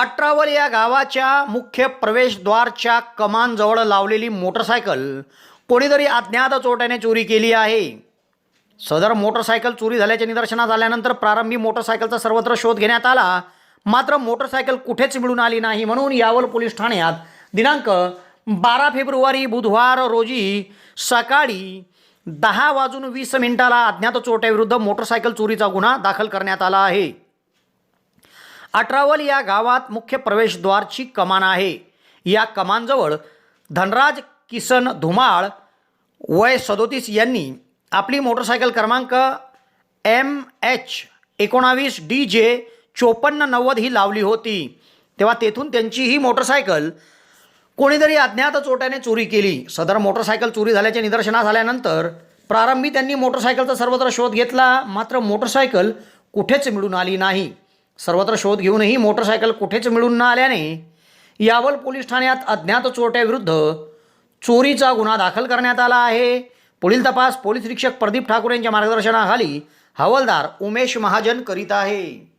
अठरावल या गावाच्या मुख्य प्रवेशद्वारच्या कमानजवळ लावलेली मोटरसायकल कोणीतरी अज्ञात चोरट्याने चोरी केली आहे. सदर मोटरसायकल चोरी झाल्याच्या निदर्शनात आल्यानंतर प्रारंभी मोटरसायकलचा सर्वत्र शोध घेण्यात आला. मात्र मोटरसायकल कुठेच मिळून आली नाही म्हणून यावल पोलीस ठाण्यात दिनांक बारा फेब्रुवारी बुधवार रोजी सकाळी दहा वाजून वीस मिनिटाला अज्ञात चोट्याविरुद्ध मोटरसायकल चोरीचा गुन्हा दाखल करण्यात आला आहे. अठरावल या गावात मुख्य प्रवेशद्वारची कमान आहे. या कमानजवळ धनराज किसन धुमाळ वय सदोतीस यांनी आपली मोटरसायकल क्रमांक एम एच एकोणावीस डी जे चोपन्न नव्वद ही लावली होती. तेव्हा तेथून त्यांची ही मोटरसायकल कोणीतरी अज्ञात चोट्याने चोरी केली. सदर मोटरसायकल चोरी झाल्याचे निदर्शनास आल्यानंतर प्रारंभी त्यांनी मोटरसायकलचा सर्वत्र शोध घेतला मात्र मोटरसायकल कुठेच मिळून आली नाही. सर्वत्र शोध घेऊनही मोटरसायकल कुठेच मिळून न आल्याने यावल पोलीस ठाण्यात अज्ञात चोरट्याविरुद्ध चोरीचा गुन्हा दाखल करण्यात आला आहे. पुढील तपास पोलीस निरीक्षक प्रदीप ठाकूर यांच्या मार्गदर्शनाखाली हवालदार उमेश महाजन करीत आहे.